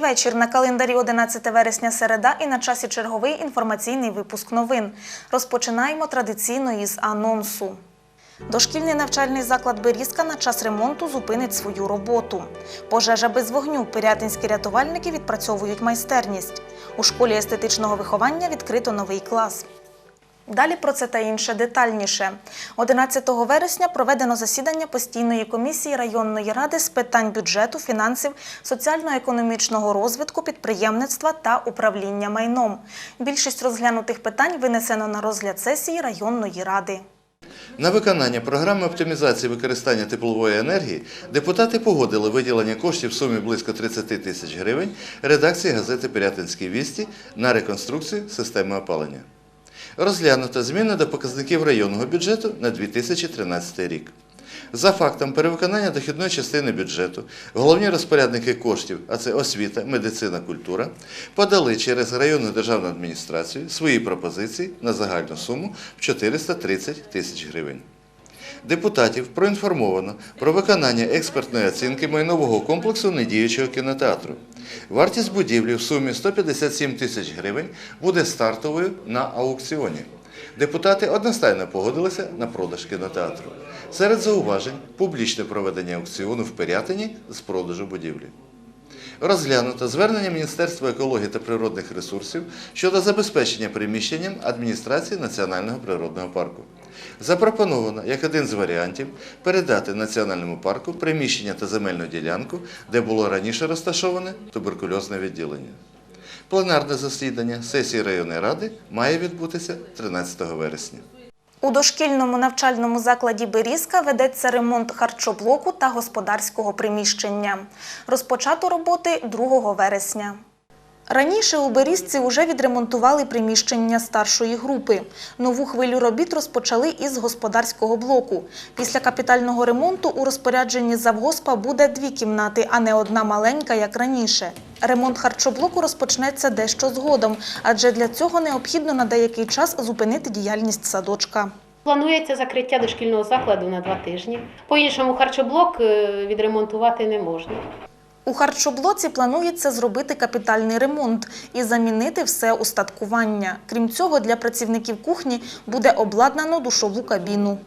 Вечір. На календарі 11 вересня середа і на часі черговий інформаційний випуск новин. Розпочинаємо традиційно із анонсу. Дошкільний навчальний заклад Берізка на час ремонту зупинить свою роботу. Пожежа без вогню. Пирятинські рятувальники відпрацьовують майстерність. У школі естетичного виховання відкрито новий клас. Далі про це та інше детальніше. 11 вересня проведено засідання постійної комісії районної ради з питань бюджету, фінансів, соціально-економічного розвитку, підприємництва та управління майном. Більшість розглянутих питань винесено на розгляд сесії районної ради. На виконання програми оптимізації використання теплової енергії депутати погодили виділення коштів в сумі близько 30 тисяч гривень редакції газети «Пирятинські вісті» на реконструкцію системи опалення. Розглянуто зміни до показників районного бюджету на 2013 рік. За фактом перевиконання дохідної частини бюджету головні розпорядники коштів, а це освіта, медицина, культура, подали через районну державну адміністрацію свої пропозиції на загальну суму в 430 тисяч гривень. Депутатів проінформовано про виконання експертної оцінки майнового комплексу недіючого кінотеатру. Вартість будівлі в сумі 157 тисяч гривень буде стартовою на аукціоні. Депутати одностайно погодилися на продаж кінотеатру. Серед зауважень публічне проведення аукціону в Пирятині з продажу будівлі. Розглянуто звернення Міністерства екології та природних ресурсів щодо забезпечення приміщенням адміністрації Національного природного парку. Запропоновано як один з варіантів передати Національному парку приміщення та земельну ділянку, де було раніше розташоване туберкульозне відділення. Пленарне засідання сесії районної ради має відбутися 13 вересня. У дошкільному навчальному закладі Берізка ведеться ремонт харчоблоку та господарського приміщення. Розпочато роботи 2 вересня. Раніше у Берізці вже відремонтували приміщення старшої групи. Нову хвилю робіт розпочали із господарського блоку. Після капітального ремонту у розпорядженні завгоспа буде дві кімнати, а не одна маленька, як раніше. Ремонт харчоблоку розпочнеться дещо згодом, адже для цього необхідно на деякий час зупинити діяльність садочка. Планується закриття дошкільного закладу на два тижні. По-іншому харчоблок е, відремонтувати не можна. У харчоблоці планується зробити капітальний ремонт і замінити все устаткування. Крім цього, для працівників кухні буде обладнано душову кабіну.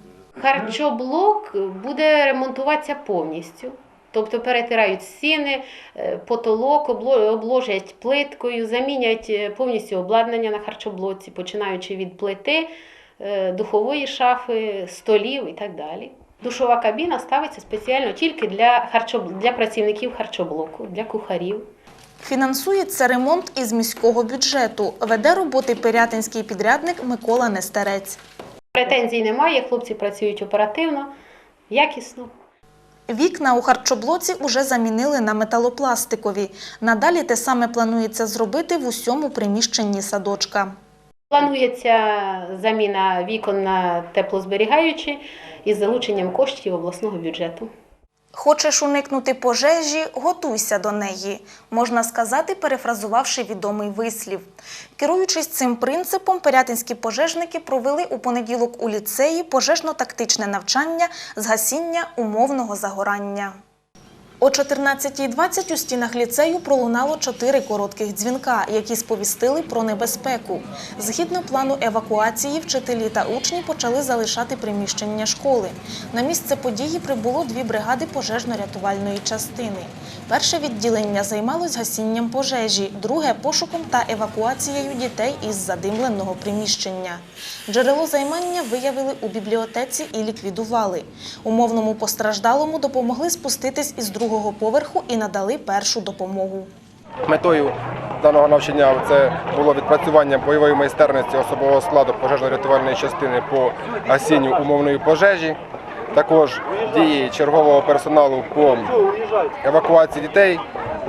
Харчоблок буде ремонтуватися повністю. Тобто перетирають стіни, е, потолок, обложать плиткою, замінять е, повністю обладнання на харчоблоці, починаючи від плити, е, духової шафи, столів і так далі. Душова кабіна ставиться спеціально тільки для, харчоб... для працівників харчоблоку, для кухарів. Фінансується ремонт із міського бюджету. Веде роботи пирятинський підрядник Микола Нестерець. Претензій немає, хлопці працюють оперативно, якісно. Вікна у харчоблоці уже замінили на металопластикові. Надалі те саме планується зробити в усьому приміщенні садочка. Планується заміна вікон на теплозберігаючі із залученням коштів обласного бюджету. Хочеш уникнути пожежі, готуйся до неї, можна сказати, перефразувавши відомий вислів. Керуючись цим принципом, пирятинські пожежники провели у понеділок у ліцеї пожежно-тактичне навчання з гасіння умовного загорання. О 14.20 у стінах ліцею пролунало чотири коротких дзвінка, які сповістили про небезпеку. Згідно плану евакуації, вчителі та учні почали залишати приміщення школи. На місце події прибуло дві бригади пожежно-рятувальної частини. Перше відділення займалось гасінням пожежі, друге пошуком та евакуацією дітей із задимленого приміщення. Джерело займання виявили у бібліотеці і ліквідували. Умовному постраждалому допомогли спуститись із другого поверху і надали першу допомогу. Метою даного навчання це було відпрацювання бойової майстерності особового складу пожежно-рятувальної частини по гасінню умовної пожежі. Також дії чергового персоналу по евакуації дітей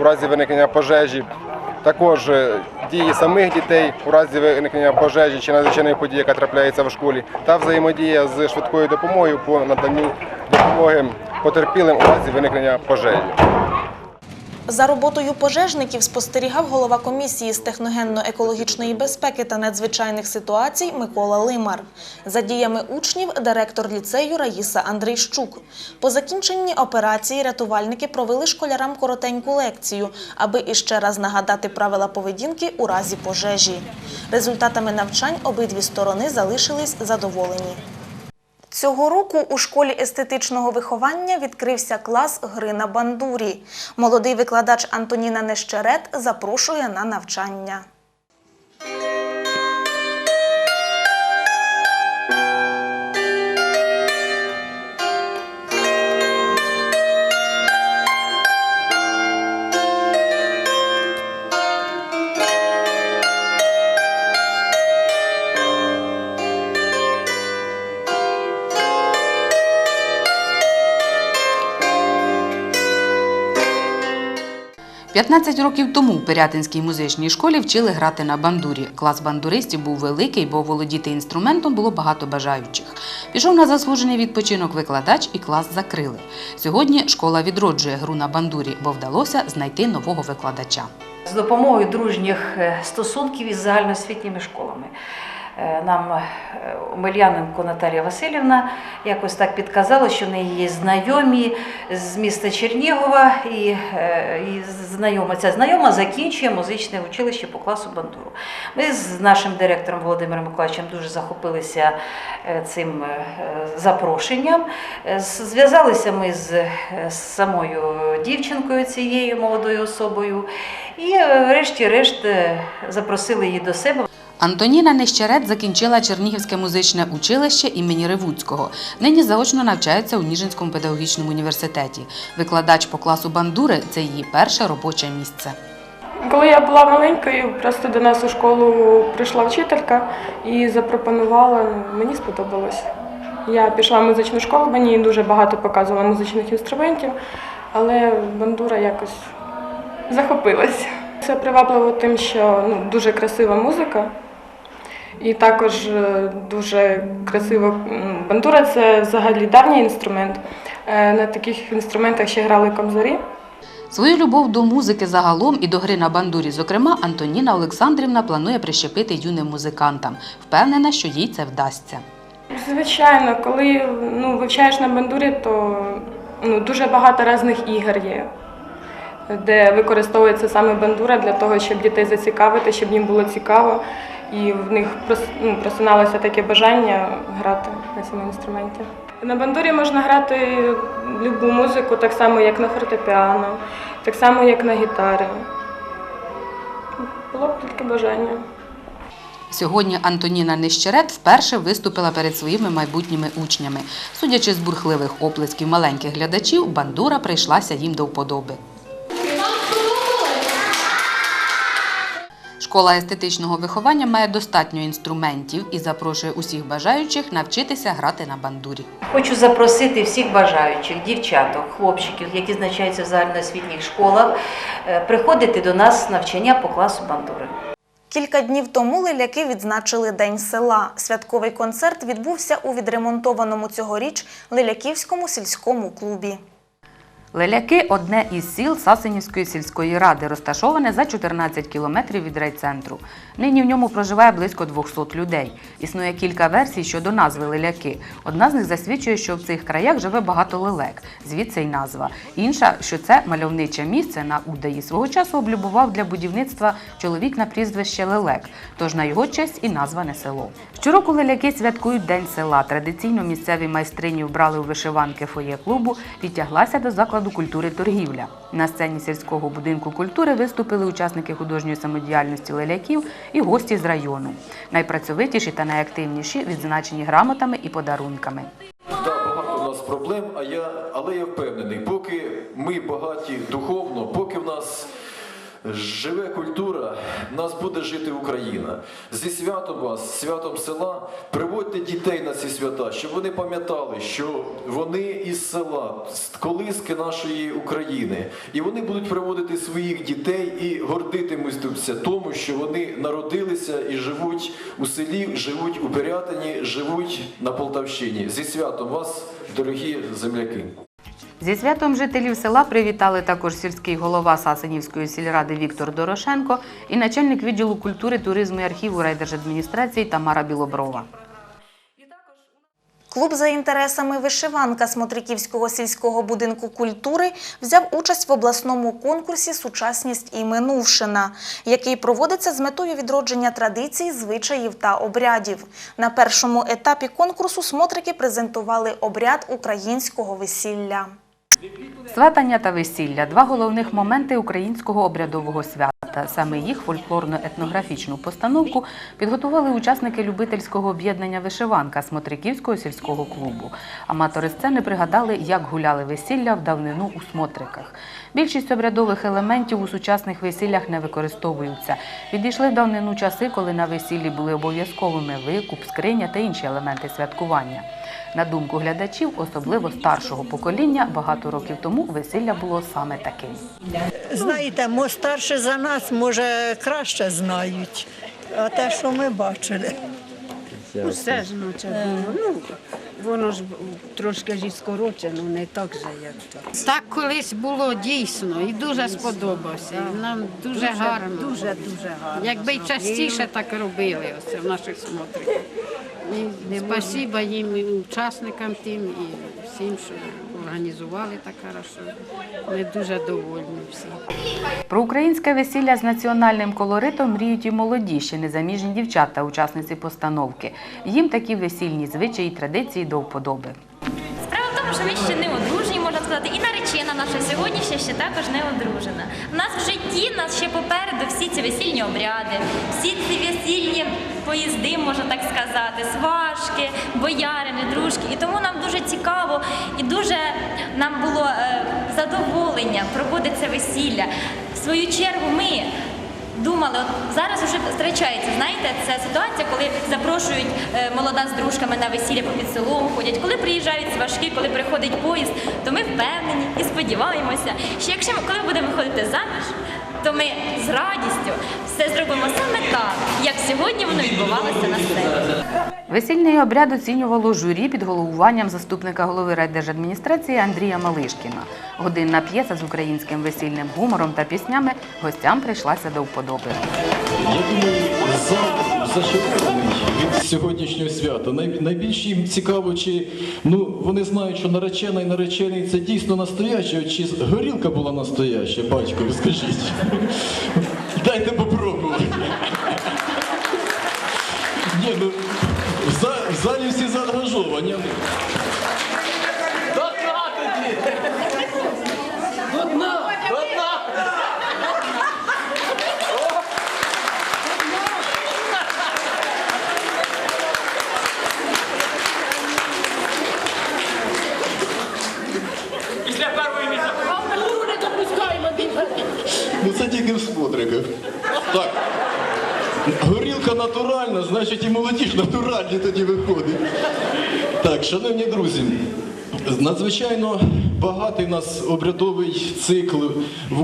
у разі виникнення пожежі. Також е, дії самих дітей у разі виникнення пожежі чи надзвичайної події, яка трапляється в школі, та взаємодія з швидкою допомогою по наданню допомоги потерпілим у разі виникнення пожежі. За роботою пожежників спостерігав голова комісії з техногенно-екологічної безпеки та надзвичайних ситуацій Микола Лимар. За діями учнів директор ліцею Раїса Андрійщук. По закінченні операції рятувальники провели школярам коротеньку лекцію, аби іще раз нагадати правила поведінки у разі пожежі. Результатами навчань обидві сторони залишились задоволені. Цього року у школі естетичного виховання відкрився клас гри на бандурі. Молодий викладач Антоніна Нещерет запрошує на навчання. – 15 років тому в Пирятинській музичній школі вчили грати на бандурі. Клас бандуристів був великий, бо володіти інструментом було багато бажаючих. Пішов на заслужений відпочинок викладач і клас закрили. Сьогодні школа відроджує гру на бандурі, бо вдалося знайти нового викладача. з допомогою дружніх е, стосунків із загальноосвітніми школами. Е, Нам е, Омельяненко Наталія Васильівна якось так підказала, що в неї є знайомі з міста Чернігова, і, е, і знайома, ця знайома закінчує музичне училище по класу бандуру. Ми з нашим директором Володимиром Миколаївичем дуже захопилися цим запрошенням. Зв'язалися ми з, самою дівчинкою цією молодою особою. І врешті-решт запросили її до себе. Антоніна Нещерет закінчила Чернігівське музичне училище імені Ревуцького. Нині заочно навчається у Ніжинському педагогічному університеті. Викладач по класу бандури це її перше робоче місце. Коли я була маленькою, просто до нас у школу прийшла вчителька і запропонувала, ну, мені сподобалось. Я пішла в музичну школу, мені дуже багато показувала музичних інструментів, але бандура якось захопилась. Це привабливо тим, що ну, дуже красива музика. І також е, дуже красиво. Бандура це взагалі давній інструмент. Е, На таких інструментах ще грали комзарі. Свою любов до музики загалом і до гри на бандурі, зокрема, Антоніна Олександрівна планує прищепити юним музикантам. Впевнена, що їй це вдасться. Звичайно, коли ну, вивчаєш на бандурі, то ну, дуже багато різних ігор є, де використовується саме бандура для того, щоб дітей зацікавити, щоб їм було цікаво, і в них прос- ну, таке бажання грати на цьому інструменті. На бандурі можна грати любу музику, так само, як на фортепіано, так само, як на гітарі. Було б тільки бажання. Сьогодні Антоніна Нещерет вперше виступила перед своїми майбутніми учнями. Судячи з бурхливих оплесків маленьких глядачів, бандура прийшлася їм до вподоби. Школа естетичного виховання має достатньо інструментів і запрошує усіх бажаючих навчитися грати на бандурі. Хочу запросити всіх бажаючих, дівчаток, хлопчиків, які значаються в загальноосвітніх школах, е, приходити до нас на навчання по класу бандури. Кілька днів тому леляки відзначили День села. Святковий концерт відбувся у відремонтованому цьогоріч Леляківському сільському клубі. Леляки одне із сіл Сасенівської сільської ради, розташоване за 14 кілометрів від райцентру. Нині в ньому проживає близько 200 людей. Існує кілька версій щодо назви леляки. Одна з них засвідчує, що в цих краях живе багато лелек, звідси й назва. Інша, що це мальовниче місце на Удаї свого часу облюбував для будівництва чоловік на прізвище Лелек, тож на його честь і назване село. Щороку леляки святкують День села. Традиційно місцеві майстрині вбрали у вишиванки фоє клубу, підтяглася до закладу культури торгівля. На сцені сільського будинку культури виступили учасники художньої самодіяльності леляків і гості з району. Найпрацьовитіші та найактивніші відзначені грамотами і подарунками. Да, багато нас проблем, а я, але я впевнений, поки ми багаті духовно, поки в нас живе культура, в нас буде жити Україна. Зі святом вас, святом села, приводьте дітей на ці свята, щоб вони пам'ятали, що вони із села, з колиски нашої України. І вони будуть приводити своїх дітей і гордитимуться тому, що вони народилися і живуть у селі, живуть у Пирятині, живуть на Полтавщині. Зі святом вас, дорогі земляки! Зі святом жителів села привітали також сільський голова Сасенівської сільради Віктор Дорошенко і начальник відділу культури, туризму і архіву райдержадміністрації Тамара Білоброва. Клуб за інтересами вишиванка Смотриківського сільського будинку культури взяв участь в обласному конкурсі Сучасність і минувшина, який проводиться з метою відродження традицій, звичаїв та обрядів. На першому етапі конкурсу смотрики презентували обряд українського весілля. Сватання та весілля два головних моменти українського обрядового свята. Саме їх фольклорно-етнографічну постановку підготували учасники любительського об'єднання Вишиванка Смотриківського сільського клубу. Аматори сцени пригадали, як гуляли весілля в давнину у смотриках. Більшість обрядових елементів у сучасних весіллях не використовуються. Відійшли в давнину часи, коли на весіллі були обов'язковими викуп, скриня та інші елементи святкування. На думку глядачів, особливо старшого покоління, багато років тому весілля було саме таким. Знаєте, мо старше за нас, може, краще знають. А те, що ми бачили. Усе ж наче було. Ну, воно ж трошки ж і скорочено, не так же, як то. Так колись було дійсно і дуже сподобався. І Нам дуже, гарно. Дуже, дуже гарно. Якби й частіше так робили оце в наших смотриках. І спасіба їм, і учасникам тим, і всім, що організували так хорошо. Ми дуже довольні всі. Про українське весілля з національним колоритом мріють і молоді, ще незаміжні дівчата, учасниці постановки. Їм такі весільні звичаї і традиції до вподоби. Справа в тому, що ми ще не одружені, можна сказати, і наречена наша сьогодні ще, ще також не одружена. У нас в житті нас ще попереду всі ці весільні обряди, всі ці весільні поїзди, можна так сказати, сважки, боярини, дружки. І тому нам дуже цікаво і дуже нам було е, задоволення проводити це весілля. В свою чергу ми думали, от зараз вже втрачається, знаєте, ця ситуація, коли запрошують е, молода з дружками на весілля по під селом ходять, коли приїжджають сважки, коли приходить поїзд, то ми впевнені і сподіваємося, що якщо ми коли будемо виходити заміж, то ми з радістю все зробимо саме так, як сьогодні воно відбувалося на сцені. Весільний обряд оцінювало журі під головуванням заступника голови райдержадміністрації Андрія Малишкіна. Годинна п'єса з українським весільним гумором та піснями гостям прийшлася до вподоби. Я думаю, зал зачарований від сьогоднішнього свята. Най- Найбільше їм цікаво, чи ну вони знають, що наречена і наречений це дійсно настояще, чи горілка була настояща, батько, ви скажіть. Дайте Так, шановні друзі, надзвичайно багатий нас обрядовий цикл в,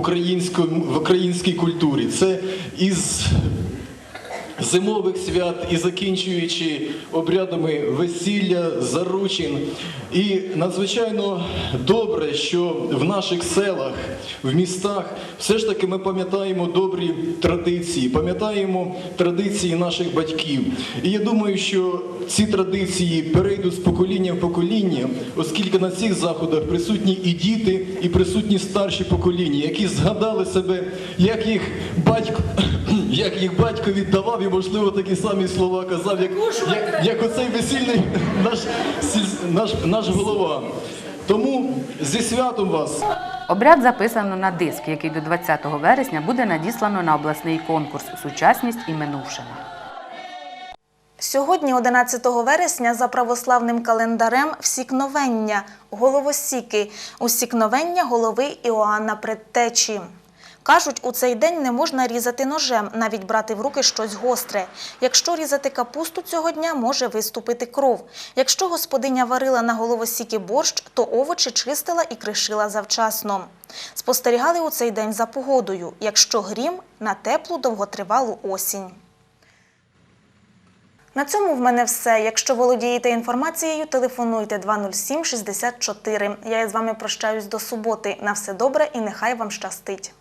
в українській культурі. Це із зимових свят і закінчуючи обрядами весілля, заручин. І надзвичайно добре, що в наших селах, в містах все ж таки ми пам'ятаємо добрі традиції, пам'ятаємо традиції наших батьків. І я думаю, що ці традиції перейдуть з покоління в покоління, оскільки на цих заходах присутні і діти, і присутні старші покоління, які згадали себе, як їх батько, як їх батько віддавав, і можливо такі самі слова казав, як, як, як оцей весільний наш, наш, наш голова. Тому зі святом вас. Обряд записано на диск, який до 20 вересня буде надіслано на обласний конкурс Сучасність і минувшина. Сьогодні, 11 вересня, за православним календарем всікновення, головосіки, усікновення голови Іоанна Предтечі. Кажуть, у цей день не можна різати ножем, навіть брати в руки щось гостре. Якщо різати капусту цього дня, може виступити кров. Якщо господиня варила на головосіки борщ, то овочі чистила і кришила завчасно. Спостерігали у цей день за погодою. Якщо грім, на теплу довготривалу осінь. На цьому в мене все. Якщо володієте інформацією, телефонуйте 207 64. Я із вами прощаюсь до суботи. На все добре і нехай вам щастить.